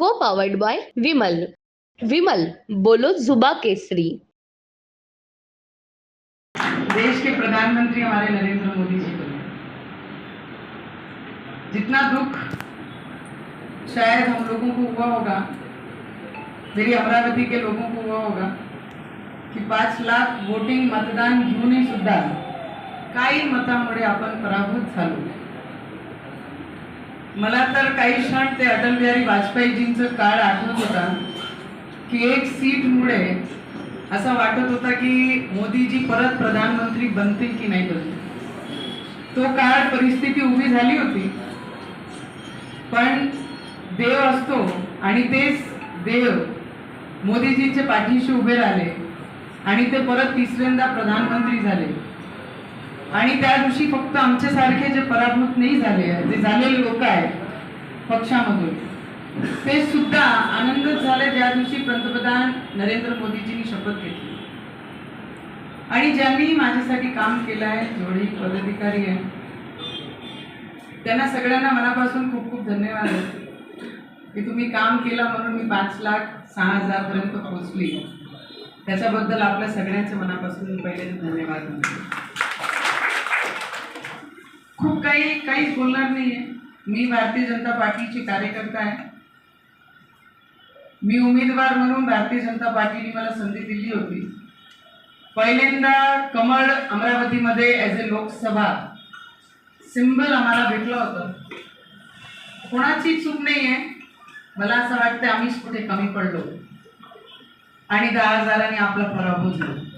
को powered by Vimal Vimal बोलो जुबा केसरी. देश के प्रधानमंत्री हमारे नरेंद्र मोदी जी जितना दुख शायद हम लोगों को हुआ होगा, मेरी अमरावती के लोगों को हुआ होगा, की पाच लाख वोटिंग मतदान घेऊनही सुद्धा काही मतामुळे आपण पराभूत झालो मला तर काही क्षण ते अटल बिहारी वाजपेयीजींचं काळ आठवत होता की एक सीटमुळे असं वाटत होता की मोदीजी परत प्रधानमंत्री बनतील की नाही बनतील. तो काळ परिस्थिती उभी झाली होती. पण देव असतो आणि तेच देव मोदीजींच्या पाठीशी उभे राहिले आणि ते परत तिसऱ्यांदा प्रधानमंत्री झाले. आणि त्या दिवशी फक्त आमच्यासारखे जे पराभूत नाही झाले जे झालेले लोक आहेत पक्षामधून ते सुद्धा आनंदच झाले ज्या दिवशी पंतप्रधान नरेंद्र मोदीजींनी शपथ घेतली. आणि ज्यांनी माझ्यासाठी काम केलं आहे जेवढे पदाधिकारी आहे त्यांना सगळ्यांना मनापासून खूप खूप धन्यवाद की तुम्ही काम केलं म्हणून मी पाच लाख सहा हजारपर्यंत पोहोचली. त्याच्याबद्दल आपल्या सगळ्यांच्या मनापासून मी पहिले धन्यवाद खूप काही काहीच बोलणार नाही आहे मी भारतीय जनता पार्टीची कार्यकर्ता आहे. मी उमेदवार म्हणून भारतीय जनता पार्टीने मला संधी दिली होती. पहिल्यांदा कमळ अमरावतीमध्ये ॲज अ लोकसभा सिम्बल आम्हाला भेटलं होतं. कोणाची चूक नाही आहे मला असं वाटतं आम्हीच कुठे कमी पडलो. आणि दहा हजारांनी आपला पराभव झाला.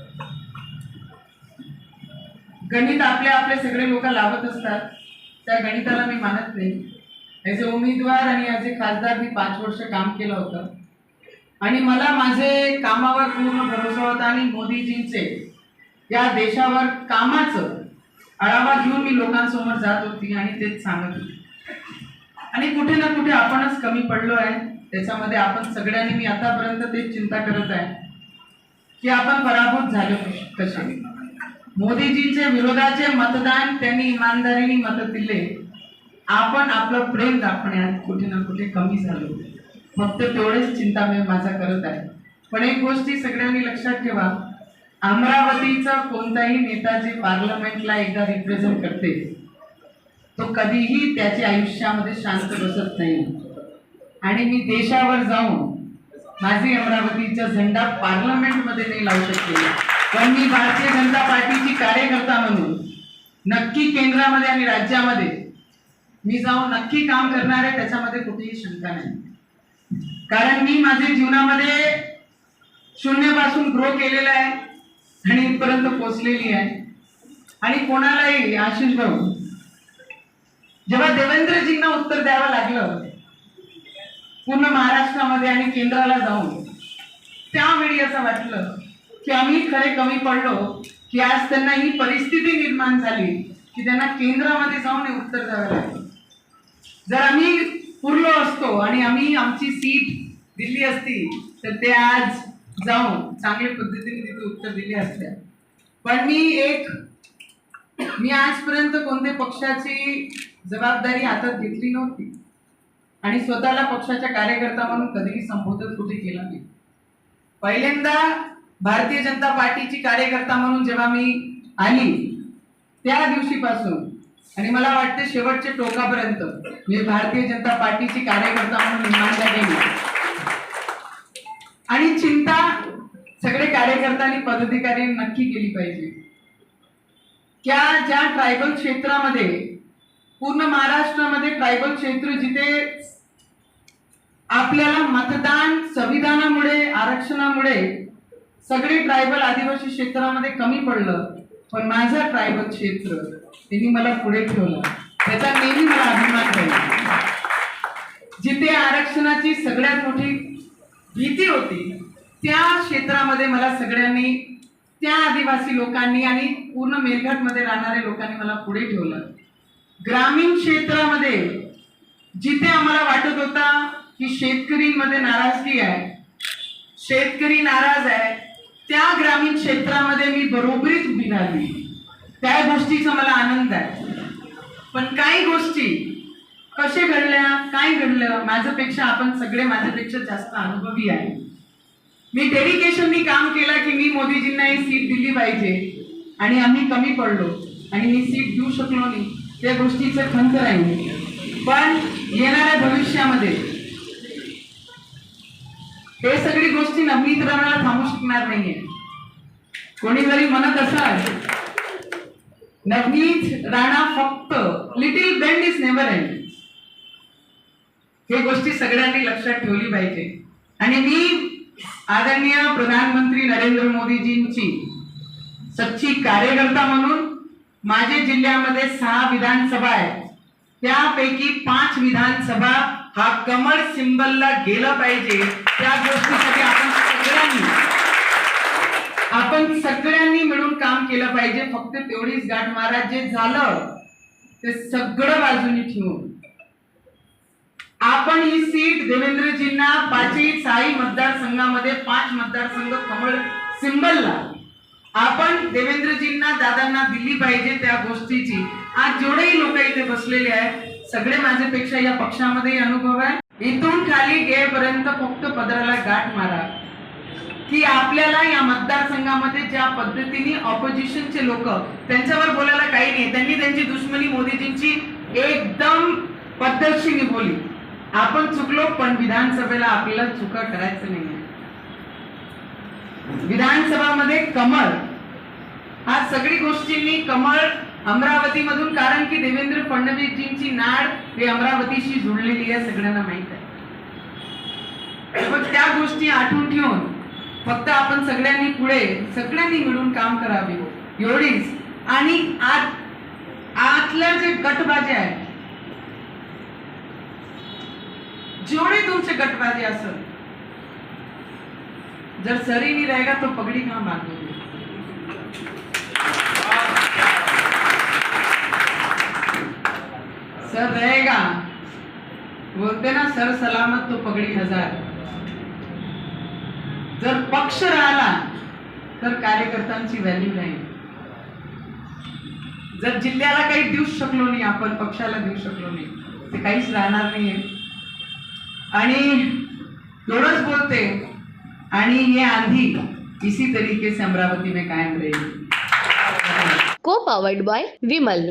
गणित आपले आपले सगळे लोक लावत असतात. त्या गणिताला मी मानत नाही. ॲज अ उमेदवार आणि ॲज अ खासदार मी पाच वर्ष काम केलं होतं. आणि मला माझे कामावर पूर्ण भरोसा होता आणि मोदीजींचे या देशावर कामाचं आढावा घेऊन मी लोकांसमोर जात होती आणि तेच सांगत होती. आणि कुठे ना कुठे आपणच कमी पडलो आहे. त्याच्यामध्ये आपण सगळ्यांनी मी आतापर्यंत तेच चिंता करत आहे. की आपण पराभूत झालो कशा? मोदीजींचे विरोधाचे मतदान त्यांनी इमानदारीने मत दिले. आपण आपलं प्रेम दाखवण्यात कुठे ना कुठे कमी झालो. फक्त तेवढेच चिंता मी माझा करत आहे. पण एक गोष्टी सगळ्यांनी लक्षात ठेवा अमरावतीचा कोणताही नेता जे पार्लमेंटला एकदा रिप्रेझेंट करते. तो कधीही त्याच्या आयुष्यामध्ये शांत बसत नाही. आणि मी देशावर जाऊन माझी अमरावतीचा झेंडा पार्लमेंटमध्ये नाही लावू शकते. पण मी भारतीय जनता पार्टीची कार्यकर्ता म्हणून नक्की केंद्रामध्ये आणि राज्यामध्ये मी जाऊन नक्की काम करणार आहे त्याच्यामध्ये कुठेही शंका नाही. कारण मी माझ्या जीवनामध्ये शून्यापासून ग्रो केलेला आहे आणि इथपर्यंत पोचलेली आहे. आणि कोणालाही आशिष भाऊ जेव्हा देवेंद्रजींना उत्तर द्यावं लागलं पूर्ण महाराष्ट्रामध्ये आणि केंद्राला जाऊन त्यावेळी असं वाटलं की आम्ही खरे कमी पडलो की आज त्यांना ही परिस्थिती निर्माण झाली की त्यांना केंद्रामध्ये जाऊन हे उत्तर द्यावं लागलं. जर आम्ही पुरलो असतो आणि आम्ही आमची सीट दिली असती तर ते आज जाऊन चांगल्या पद्धतीने तिथे उत्तर दिले असते. पण मी एक मी आजपर्यंत कोणत्या पक्षाची जबाबदारी हातात घेतली नव्हती. आणि स्वतःला पक्षाच्या कार्यकर्ता म्हणून कधीही संबोधन कुठे केला नाही. पहिल्यांदा भारतीय जनता पार्टीची कार्यकर्ता म्हणून जेव्हा मी आली त्या दिवशीपासून आणि मला वाटते शेवटच्या टोकापर्यंत मी भारतीय जनता पार्टीची कार्यकर्ता म्हणून इमानदारीने आणि चिंता सगळे कार्यकर्ता आणि पदाधिकारी नक्की केली पाहिजे. त्या ज्या ट्रायबल क्षेत्रामध्ये पूर्ण महाराष्ट्रामध्ये ट्रायबल क्षेत्र जिथे आपल्याला मतदान संविधानामुळे आरक्षणामुळे सगळे ट्रायबल आदिवासी क्षेत्रामध्ये कमी पडलं पण माझं ट्रायबल क्षेत्र त्यांनी मला पुढे ठेवलं. त्याचा नेहमी मला अभिमान राहील. जिथे आरक्षणाची सगळ्यात मोठी भीती होती त्या क्षेत्रामध्ये मला सगळ्यांनी त्या आदिवासी लोकांनी आणि पूर्ण मेलघाटमध्ये राहणाऱ्या लोकांनी मला पुढे ठेवलं. ग्रामीण क्षेत्रामध्ये जिथे आम्हाला वाटत होता की शेतकरीमध्ये नाराजगी आहे शेतकरी नाराज आहे त्या ग्रामीण क्षेत्रामध्ये मी बरोबरीच उभी राहिली. त्या गोष्टीचा मला आनंद आहे. पण काही गोष्टी कसे घडल्या काय घडलं माझ्यापेक्षा आपण सगळे माझ्यापेक्षा जास्त अनुभवी आहे. मी डेडिकेशननी काम केलं की मी मोदीजींना ही सीट दिली पाहिजे. आणि आम्ही कमी पडलो. आणि ही सीट देऊ शकलो नाही. त्या गोष्टीचं खंत राहील. पण येणाऱ्या भविष्यामध्ये हे सगळी गोष्टी नवनीत राणाला थांबू शकणार नाहीये. कोणी जरी म्हणत असाल नवनीत राणा फक्त little bend is never end हे गोष्टी सगळ्यांनी लक्षात ठेवली पाहिजे. आणि मी आदरणीय प्रधानमंत्री नरेंद्र मोदीजींची सच्ची कार्यकर्ता म्हणून माझ्या जिल्ह्यामध्ये सहा विधानसभा आहेत. त्यापैकी पाच विधानसभा हा कमळ सिंबलला गेला पाहिजे त्या गोष्टीसाठी आपण सगळ्यांनी आपण सगळ्यांनी मिळून काम केलं पाहिजे. फक्त तेवढीच गाठ मारा जे झालं ते सगळं बाजूनी ठेवून. आपण ही सीट देवेंद्रजींना पाचही साई मतदारसंघामध्ये पाच मतदारसंघ कमळ सिंबलला. आपण देवेंद्रजींना दादांना दिली पाहिजे त्या गोष्टीची. आज जेवढेही लोक इथे बसलेले आहेत सगळे माझ्यापेक्षा या पक्षामध्ये अनुभव आहे. इथून खाली गेपर्यंत फक्त पदराला गाठ मारा. की आपल्याला या मतदारसंघामध्ये ज्या पद्धतीने ऑपोजिशनचे लोक त्यांच्यावर बोलायला काही नाही. त्यांनी त्यांची दुश्मनी मोदीजींची एकदम पद्धतशीने बोली आपण चुकलो पण विधानसभेला आपल्याला चुका करायचं नाही विधानसभामध्ये कमळ. हा सगळी गोष्टींनी कमळ अमरावती मधून कारण की देवेंद्र फडणवीसजींची नाड हे अमरावतीशी जुळलेली आहे सगळ्यांना माहीत आहे. मग त्या गोष्टी आठवून ठेवून फक्त आपण सगळ्यांनी पुढे सगळ्यांनी मिळून काम करावे. एवढीच. आणि आत आतल्या जे गटबाजी आहे जेवढे तुमचे गटबाजी असेल जर सरी राहिला तो पगड़ी कहाँ मागतो सर रहेगा। बोलते ना सर सलामत तो पगड़ी हजार। जर पक्ष राहिला तर कार्यकर्त्यांची व्हॅल्यू नाही जर जिल्ह्याला काही देऊ शकलो नाही आपण पक्षाला देऊ शकलो नाही ते काहीच राहणार नाहीये. आणि एवढंच बोलते आणि हे आंधी इसी तरीके से अमरावती में कायम रहेगी को पावर्ड बाय विमल